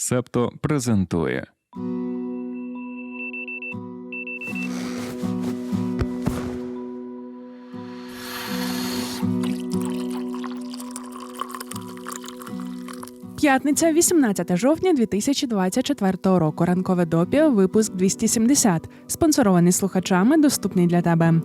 Септо презентує. П'ятниця, 18 жовтня 2024 року. Ранкове допіо, випуск 270. Спонсорований слухачами, доступний для тебе.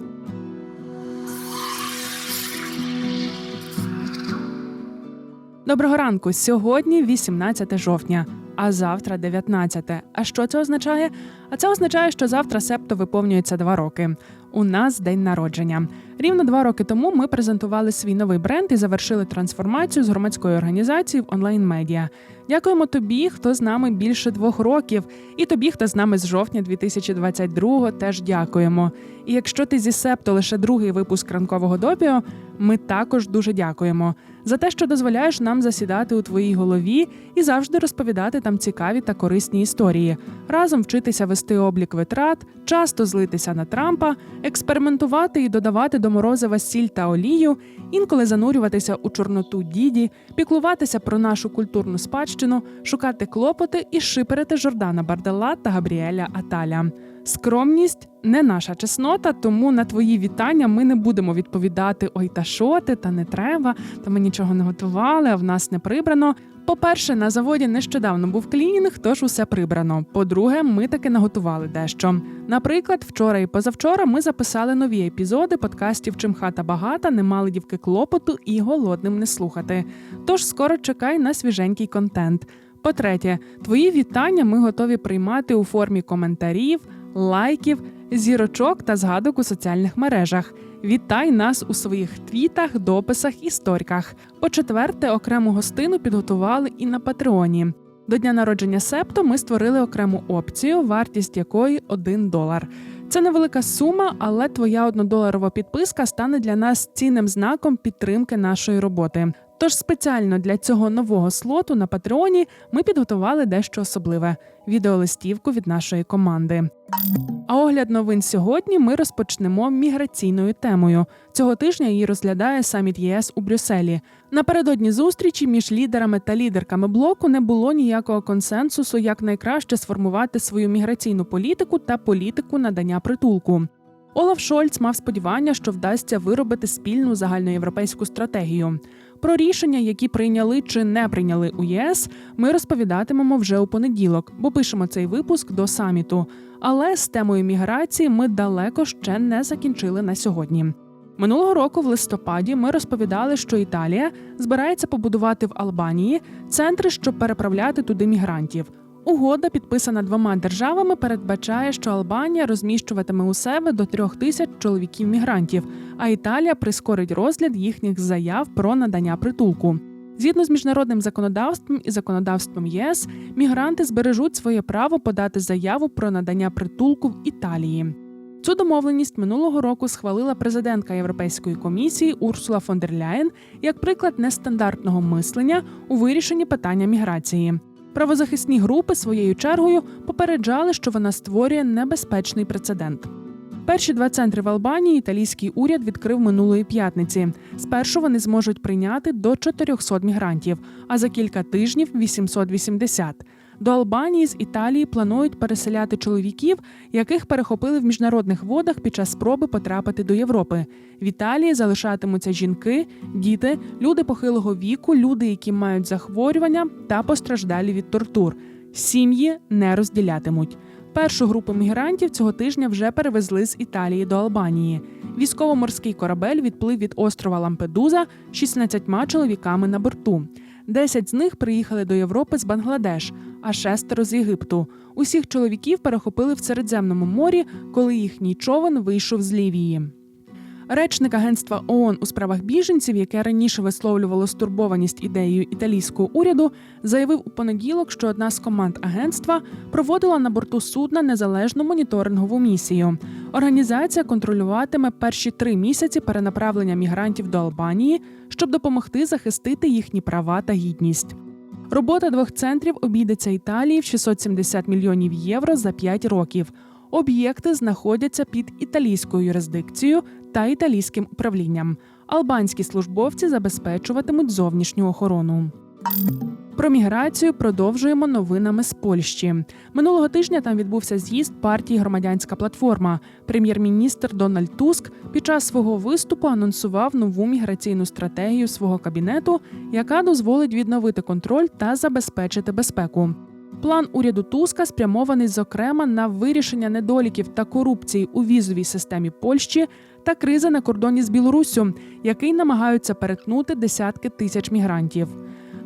Доброго ранку. Сьогодні 18 жовтня, а завтра 19. А що це означає? А це означає, що завтра септо виповнюється два роки. У нас день народження. Рівно два роки тому ми презентували свій новий бренд і завершили трансформацію з громадської організації в онлайн медіа. Дякуємо тобі, хто з нами більше двох років, і тобі, хто з нами з жовтня 2022-го, теж дякуємо. І якщо ти зі септо лише другий випуск ранкового допіо, ми також дуже дякуємо за те, що дозволяєш нам засідати у твоїй голові і завжди розповідати там цікаві та корисні історії, разом вчитися вести облік витрат, часто злитися на Трампа, експериментувати і додавати до морозива сіль та олію, інколи занурюватися у чорноту діді, піклуватися про нашу культурну спадщину, шукати клопоти і шиперити Жордана Бардела та Габріеля Аталя. Скромність не наша чеснота, тому на твої вітання ми не будемо відповідати Ой, та що ти, та не треба, та ми нічого не готували, а в нас не прибрано. По-перше, на заводі нещодавно був клінінг, тож усе прибрано. По-друге, ми таки наготували дещо. Наприклад, вчора і позавчора ми записали нові епізоди подкастів Чим хата багата, не мали дівки клопоту і голодним не слухати. Тож скоро чекай на свіженький контент. По-третє, твої вітання ми готові приймати у формі коментарів, лайків, зірочок та згадок у соціальних мережах. Вітай нас у своїх твітах, дописах і сторіках. По-четверте, окрему гостину підготували і на Патреоні. До дня народження Септо ми створили окрему опцію, вартість якої 1 долар. Це невелика сума, але твоя однодоларова підписка стане для нас цінним знаком підтримки нашої роботи. Тож спеціально для цього нового слоту на Патреоні ми підготували дещо особливе відеолистівку від нашої команди. А огляд новин сьогодні ми розпочнемо міграційною темою. Цього тижня її розглядає саміт ЄС у Брюсселі. Напередодні зустрічі між лідерами та лідерками блоку не було ніякого консенсусу, як найкраще сформувати свою міграційну політику та політику надання притулку. Олаф Шольц мав сподівання, що вдасться виробити спільну загальноєвропейську стратегію. Про рішення, які прийняли чи не прийняли у ЄС, ми розповідатимемо вже у понеділок, бо пишемо цей випуск до саміту. Але з темою міграції ми далеко ще не закінчили на сьогодні. Минулого року, в листопаді, ми розповідали, що Італія збирається побудувати в Албанії центри, щоб переправляти туди мігрантів. Угода, підписана двома державами, передбачає, що Албанія розміщуватиме у себе до трьох тисяч чоловіків-мігрантів, а Італія прискорить розгляд їхніх заяв про надання притулку. Згідно з міжнародним законодавством і законодавством ЄС, мігранти збережуть своє право подати заяву про надання притулку в Італії. Цю домовленість минулого року схвалила президентка Європейської комісії Урсула фон дер Ляєн як приклад нестандартного мислення у вирішенні питання міграції. Правозахисні групи своєю чергою попереджали, що вона створює небезпечний прецедент. Перші два центри в Албанії італійський уряд відкрив минулої п'ятниці. Спершу вони зможуть прийняти до 400 мігрантів, а за кілька тижнів 880. До Албанії з Італії планують переселяти чоловіків, яких перехопили в міжнародних водах під час спроби потрапити до Європи. В Італії залишатимуться жінки, діти, люди похилого віку, люди, які мають захворювання та постраждалі від тортур. Сім'ї не розділятимуть. Першу групу мігрантів цього тижня вже перевезли з Італії до Албанії. Військово-морський корабель відплив від острова Лампедуза 16 чоловіками на борту. Десять з них приїхали до Європи з Бангладеш, а шестеро з Єгипту. Усіх чоловіків перехопили в Середземному морі, коли їхній човен вийшов з Лівії. Речник агентства ООН у справах біженців, яке раніше висловлювало стурбованість ідеєю італійського уряду, заявив у понеділок, що одна з команд агентства проводила на борту судна незалежну моніторингову місію. Організація контролюватиме перші три місяці перенаправлення мігрантів до Албанії, щоб допомогти захистити їхні права та гідність. Робота двох центрів обійдеться Італії в 670 мільйонів євро за 5 років. Об'єкти знаходяться під італійською юрисдикцією та італійським управлінням. Албанські службовці забезпечуватимуть зовнішню охорону. Про міграцію продовжуємо новинами з Польщі. Минулого тижня там відбувся з'їзд партії Громадянська платформа. Прем'єр-міністр Дональд Туск під час свого виступу анонсував нову міграційну стратегію свого кабінету, яка дозволить відновити контроль та забезпечити безпеку. План уряду Туска спрямований зокрема на вирішення недоліків та корупції у візовій системі Польщі та кризи на кордоні з Білоруссю, який намагаються перетнути десятки тисяч мігрантів.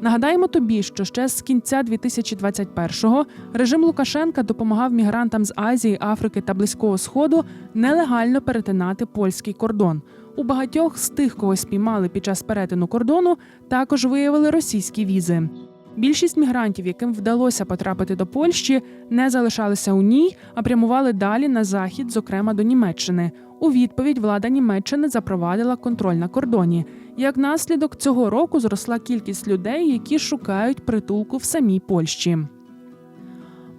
Нагадаємо тобі, що ще з кінця 2021-го режим Лукашенка допомагав мігрантам з Азії, Африки та Близького Сходу нелегально перетинати польський кордон. У багатьох з тих, кого спіймали під час перетину кордону, також виявили російські візи. Більшість мігрантів, яким вдалося потрапити до Польщі, не залишалися у ній, а прямували далі на захід, зокрема до Німеччини. У відповідь влада Німеччини запровадила контроль на кордоні. Як наслідок цього року зросла кількість людей, які шукають притулку в самій Польщі.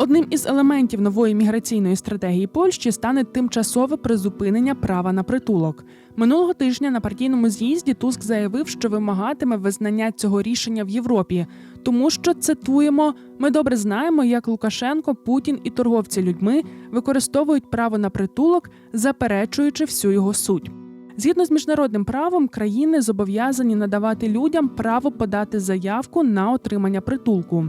Одним із елементів нової міграційної стратегії Польщі стане тимчасове призупинення права на притулок. Минулого тижня на партійному з'їзді Туск заявив, що вимагатиме визнання цього рішення в Європі, тому що цитуємо: ми добре знаємо, як Лукашенко, Путін і торговці людьми використовують право на притулок, заперечуючи всю його суть. Згідно з міжнародним правом, країни зобов'язані надавати людям право подати заявку на отримання притулку.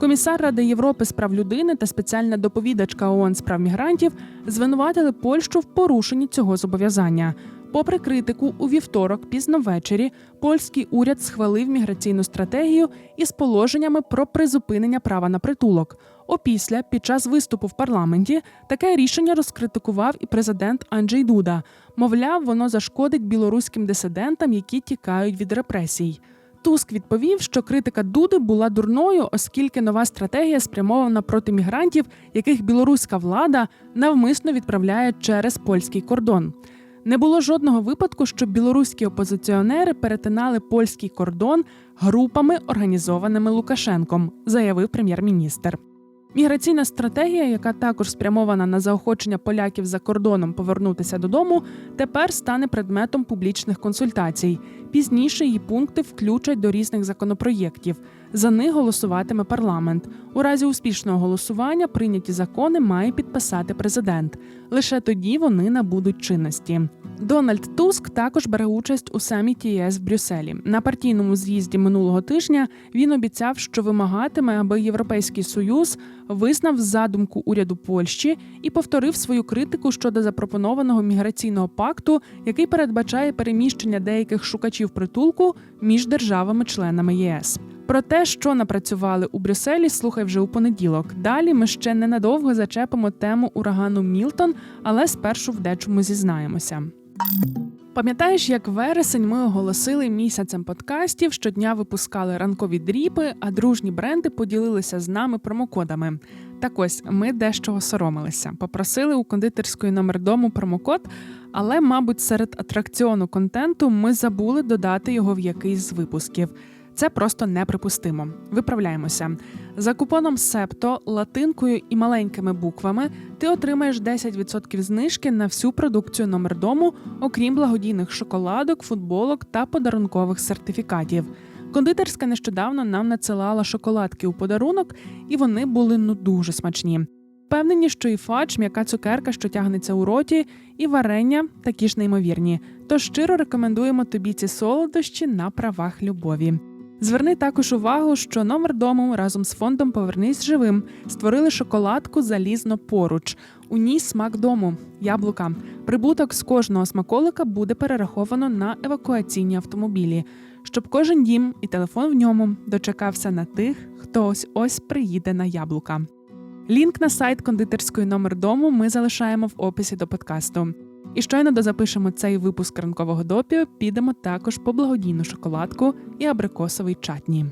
Комісар Ради Європи з прав людини та спеціальна доповідачка ООН з прав мігрантів звинуватили Польщу в порушенні цього зобов'язання. Попри критику, у вівторок, пізно ввечері, польський уряд схвалив міграційну стратегію із положеннями про призупинення права на притулок. Опісля, під час виступу в парламенті, таке рішення розкритикував і президент Анджей Дуда. Мовляв, воно зашкодить білоруським дисидентам, які тікають від репресій. Туск відповів, що критика Дуди була дурною, оскільки нова стратегія спрямована проти мігрантів, яких білоруська влада навмисно відправляє через польський кордон. Не було жодного випадку, щоб білоруські опозиціонери перетинали польський кордон групами, організованими Лукашенком, заявив прем'єр-міністр. Міграційна стратегія, яка також спрямована на заохочення поляків за кордоном повернутися додому, тепер стане предметом публічних консультацій. Пізніше її пункти включать до різних законопроєктів. За них голосуватиме парламент. У разі успішного голосування прийняті закони має підписати президент. Лише тоді вони набудуть чинності. Дональд Туск також бере участь у саміті ЄС в Брюсселі. На партійному з'їзді минулого тижня він обіцяв, що вимагатиме, аби Європейський Союз визнав задумку уряду Польщі і повторив свою критику щодо запропонованого міграційного пакту, який передбачає переміщення деяких шукачів притулку між державами-членами ЄС. Про те, що напрацювали у Брюсселі, слухай вже у понеділок. Далі ми ще ненадовго зачепимо тему урагану Мілтон, але спершу в дечому зізнаємося. Пам'ятаєш, як вересень ми оголосили місяцем подкастів, щодня випускали ранкові дріпи, а дружні бренди поділилися з нами промокодами. Так ось ми дещо соромилися. Попросили у кондитерської номер дому промокод, але, мабуть, серед атракціону контенту ми забули додати його в якийсь з випусків. Це просто неприпустимо. Виправляємося. За купоном Септо латинкою і маленькими буквами ти отримаєш 10% знижки на всю продукцію номер дому, окрім благодійних шоколадок, футболок та подарункових сертифікатів. Кондитерська нещодавно нам надсилала шоколадки у подарунок, і вони були ну дуже смачні. Впевнені, що і фадж, м'яка цукерка, що тягнеться у роті, і варення такі ж неймовірні. Тож щиро рекомендуємо тобі ці солодощі на правах любові. Зверни також увагу, що номер дому разом з фондом Повернись живим створили шоколадку залізно поруч. У ній смак дому, яблука. Прибуток з кожного смаколика буде перераховано на евакуаційні автомобілі, щоб кожен дім і телефон в ньому дочекався на тих, хто ось ось приїде на яблука. Лінк на сайт кондитерської номер дому ми залишаємо в описі до подкасту. І щойно дозапишемо цей випуск ранкового допіо, підемо також по благодійну шоколадку і абрикосовий чатні.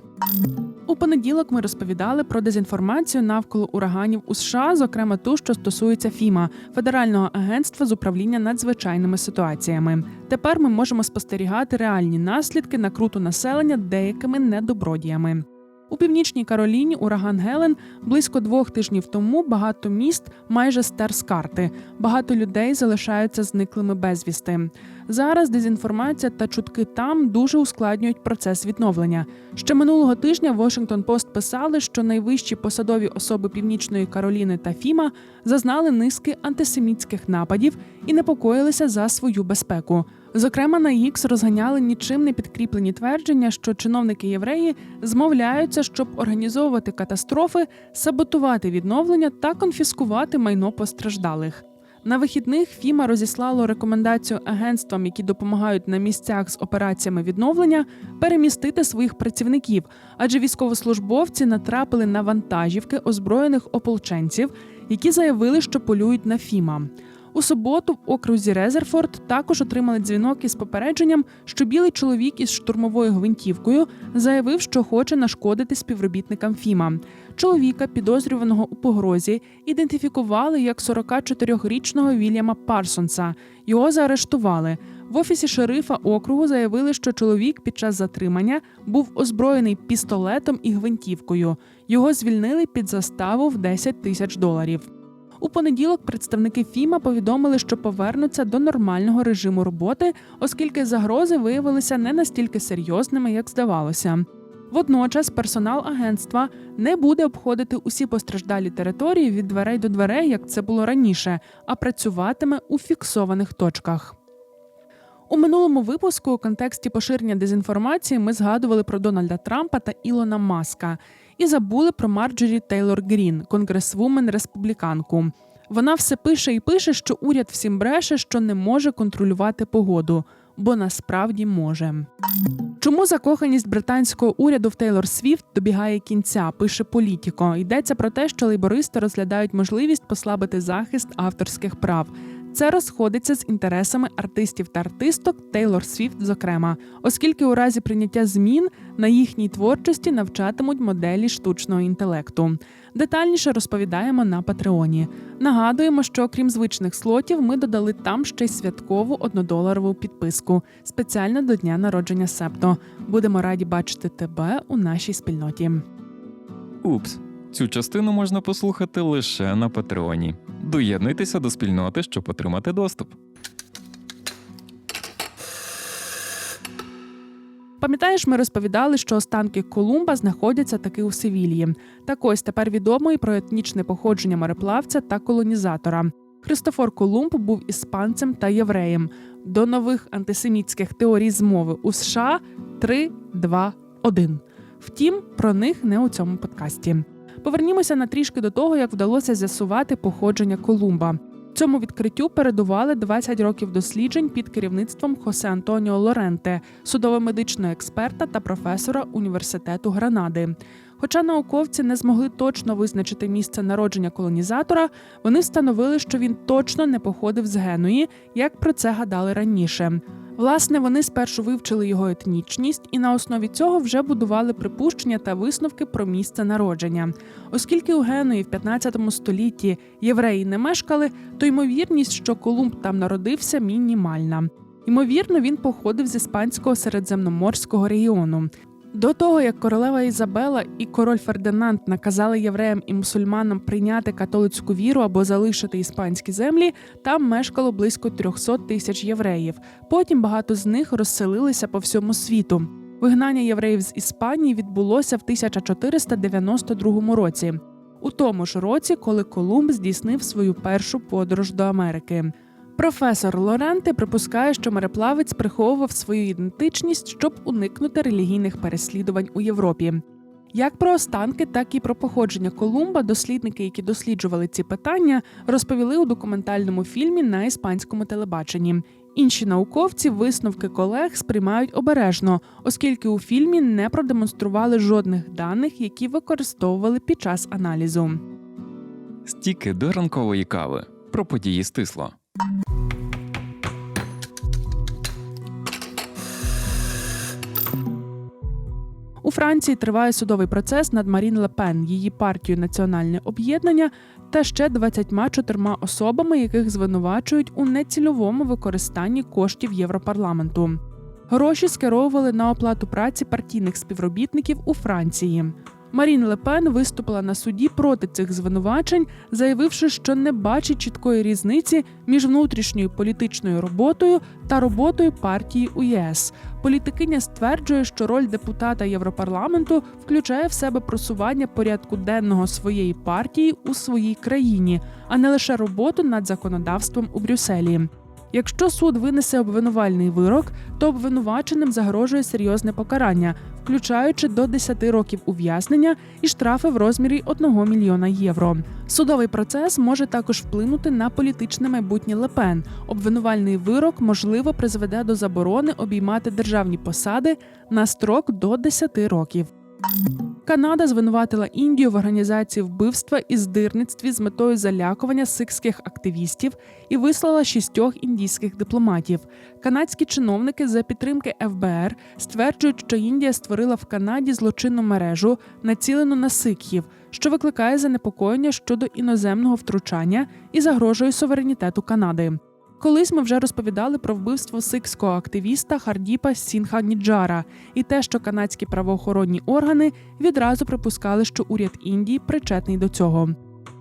У понеділок ми розповідали про дезінформацію навколо ураганів у США, зокрема ту, що стосується ФІМА Федерального агентства з управління надзвичайними ситуаціями. Тепер ми можемо спостерігати реальні наслідки накруту населення деякими недобродіями. У північній Кароліні ураган Гелен близько двох тижнів тому багато міст майже стер з карти. Багато людей залишаються зниклими безвісти. Зараз дезінформація та чутки там дуже ускладнюють процес відновлення. Ще минулого тижня Washington Post писали, що найвищі посадові особи Північної Кароліни та Фіма зазнали низки антисемітських нападів і непокоїлися за свою безпеку. Зокрема, на X розганяли нічим не підкріплені твердження, що чиновники євреї змовляються, щоб організовувати катастрофи, саботувати відновлення та конфіскувати майно постраждалих. На вихідних Фіма розіслало рекомендацію агентствам, які допомагають на місцях з операціями відновлення, перемістити своїх працівників, адже військовослужбовці натрапили на вантажівки озброєних ополченців, які заявили, що полюють на Фіма. У суботу в окрузі Резерфорд також отримали дзвінок із попередженням, що білий чоловік із штурмовою гвинтівкою заявив, що хоче нашкодити співробітникам Фіма. Чоловіка, підозрюваного у погрозі, ідентифікували як 44-річного Вільяма Парсонса. Його заарештували. В офісі шерифа округу заявили, що чоловік під час затримання був озброєний пістолетом і гвинтівкою. Його звільнили під заставу в 10 тисяч доларів. У понеділок представники Фіма повідомили, що повернуться до нормального режиму роботи, оскільки загрози виявилися не настільки серйозними, як здавалося. Водночас персонал агентства не буде обходити усі постраждалі території від дверей до дверей, як це було раніше, а працюватиме у фіксованих точках. У минулому випуску у контексті поширення дезінформації ми згадували про Дональда Трампа та Ілона Маска і забули про Марджорі Тейлор Грін, конгресвумен республіканку. Вона все пише і пише, що уряд всім бреше, що не може контролювати погоду, бо насправді може. Чому закоханість британського уряду в Тейлор Свіфт добігає кінця? Пише Політіко. Йдеться про те, що лейбористи розглядають можливість послабити захист авторських прав. Це розходиться з інтересами артистів та артисток Тейлор Свіфт, зокрема, оскільки у разі прийняття змін на їхній творчості навчатимуть моделі штучного інтелекту. Детальніше розповідаємо на Патреоні. Нагадуємо, що окрім звичних слотів, ми додали там ще й святкову однодоларову підписку спеціально до дня народження Септо. Будемо раді бачити тебе у нашій спільноті. Упс, цю частину можна послухати лише на Патреоні. Доєднуйтеся до спільноти, щоб отримати доступ. Пам'ятаєш, ми розповідали, що останки Колумба знаходяться таки у Севілії. Так ось тепер відомо і про етнічне походження мореплавця та колонізатора. Христофор Колумб був іспанцем та євреєм. До нових антисемітських теорій змови у США 3, 2, 1. Втім, про них не у цьому подкасті. Повернімося на трішки до того, як вдалося з'ясувати походження Колумба. Цьому відкриттю передували 20 років досліджень під керівництвом Хосе Антоніо Лоренте, судово-медичного експерта та професора університету Гранади. Хоча науковці не змогли точно визначити місце народження колонізатора, вони встановили, що він точно не походив з Генуї, як про це гадали раніше. Власне, вони спершу вивчили його етнічність і на основі цього вже будували припущення та висновки про місце народження. Оскільки у Генуї в 15 столітті євреї не мешкали, то ймовірність, що Колумб там народився, мінімальна. Ймовірно, він походив з іспанського середземноморського регіону. До того як королева Ізабела і король Фердинанд наказали євреям і мусульманам прийняти католицьку віру або залишити іспанські землі, там мешкало близько 300 тисяч євреїв. Потім багато з них розселилися по всьому світу. Вигнання євреїв з Іспанії відбулося в 1492 році, у тому ж році, коли Колумб здійснив свою першу подорож до Америки. Професор Лоренте припускає, що мореплавець приховував свою ідентичність, щоб уникнути релігійних переслідувань у Європі. Як про останки, так і про походження Колумба дослідники, які досліджували ці питання, розповіли у документальному фільмі на іспанському телебаченні. Інші науковці висновки колег сприймають обережно, оскільки у фільмі не продемонстрували жодних даних, які використовували під час аналізу. Стіки до ранкової кави про події стисло. У Франції триває судовий процес над Марін Лепен, її партією Національне об'єднання та ще 24 особами, яких звинувачують у нецільовому використанні коштів Європарламенту. Гроші скеровували на оплату праці партійних співробітників у Франції. Марін Лепен виступила на суді проти цих звинувачень, заявивши, що не бачить чіткої різниці між внутрішньою політичною роботою та роботою партії у ЄС. Політикиня стверджує, що роль депутата Європарламенту включає в себе просування порядку денного своєї партії у своїй країні, а не лише роботу над законодавством у Брюсселі. Якщо суд винесе обвинувальний вирок, то обвинуваченим загрожує серйозне покарання, включаючи до 10 років ув'язнення і штрафи в розмірі 1 мільйона євро. Судовий процес може також вплинути на політичне майбутнє Лепен. Обвинувальний вирок можливо призведе до заборони обіймати державні посади на строк до 10 років. Канада звинуватила Індію в організації вбивства і здирництві з метою залякування сикських активістів і вислала шістьох індійських дипломатів. Канадські чиновники за підтримки ФБР стверджують, що Індія створила в Канаді злочинну мережу, націлену на сикхів, що викликає занепокоєння щодо іноземного втручання і загрожує суверенітету Канади. Колись ми вже розповідали про вбивство сикського активіста Хардіпа Сінха Ніджара і те, що канадські правоохоронні органи відразу припускали, що уряд Індії причетний до цього.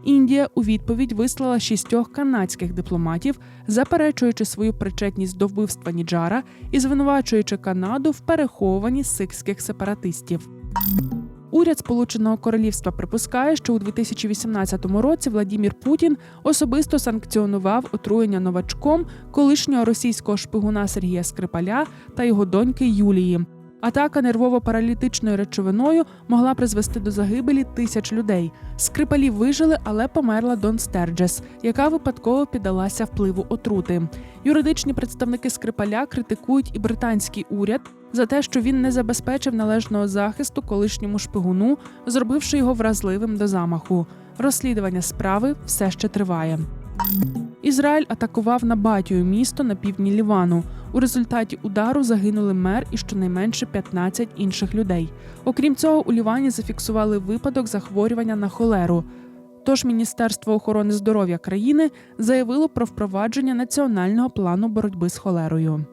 Індія у відповідь вислала шістьох канадських дипломатів, заперечуючи свою причетність до вбивства Ніджара і звинувачуючи Канаду в переховуванні сикських сепаратистів. Уряд Сполученого Королівства припускає, що у 2018 році Владімір Путін особисто санкціонував отруєння новачком колишнього російського шпигуна Сергія Скрипаля та його доньки Юлії. Атака нервово-паралітичною речовиною могла призвести до загибелі тисяч людей. Скрипалі вижили, але померла Дон Стерджес, яка випадково піддалася впливу отрути. Юридичні представники Скрипаля критикують і британський уряд за те, що він не забезпечив належного захисту колишньому шпигуну, зробивши його вразливим до замаху. Розслідування справи все ще триває. Ізраїль атакував Набатію місто на півдні Лівану. У результаті удару загинули мер і щонайменше 15 інших людей. Окрім цього, у Лівані зафіксували випадок захворювання на холеру. Тож Міністерство охорони здоров'я країни заявило про впровадження національного плану боротьби з холерою.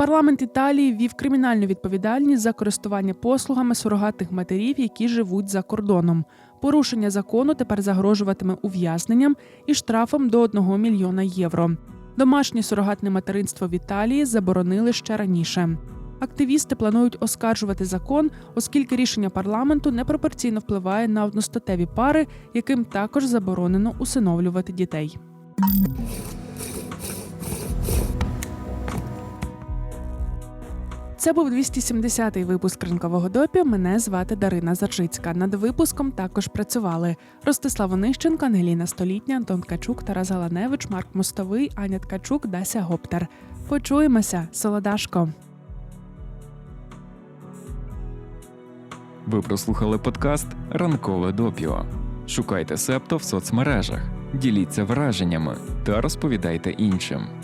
Парламент Італії ввів кримінальну відповідальність за користування послугами сурогатних матерів, які живуть за кордоном. Порушення закону тепер загрожуватиме ув'язненням і штрафом до 1 мільйона євро. Домашнє сурогатне материнство в Італії заборонили ще раніше. Активісти планують оскаржувати закон, оскільки рішення парламенту непропорційно впливає на одностатеві пари, яким також заборонено усиновлювати дітей. Це був 270-й випуск ринкового допі. Мене звати Дарина Заржицька. Над випуском також працювали Ростислав Онищенко, Ангеліна Столітня, Антон Качук, Тарас Галаневич, Марк Мостовий, Аня Ткачук, Дася Гоптер. Почуємося, солодашко. Ви прослухали подкаст Ранкове допіо. Шукайте септо в соцмережах, діліться враженнями та розповідайте іншим.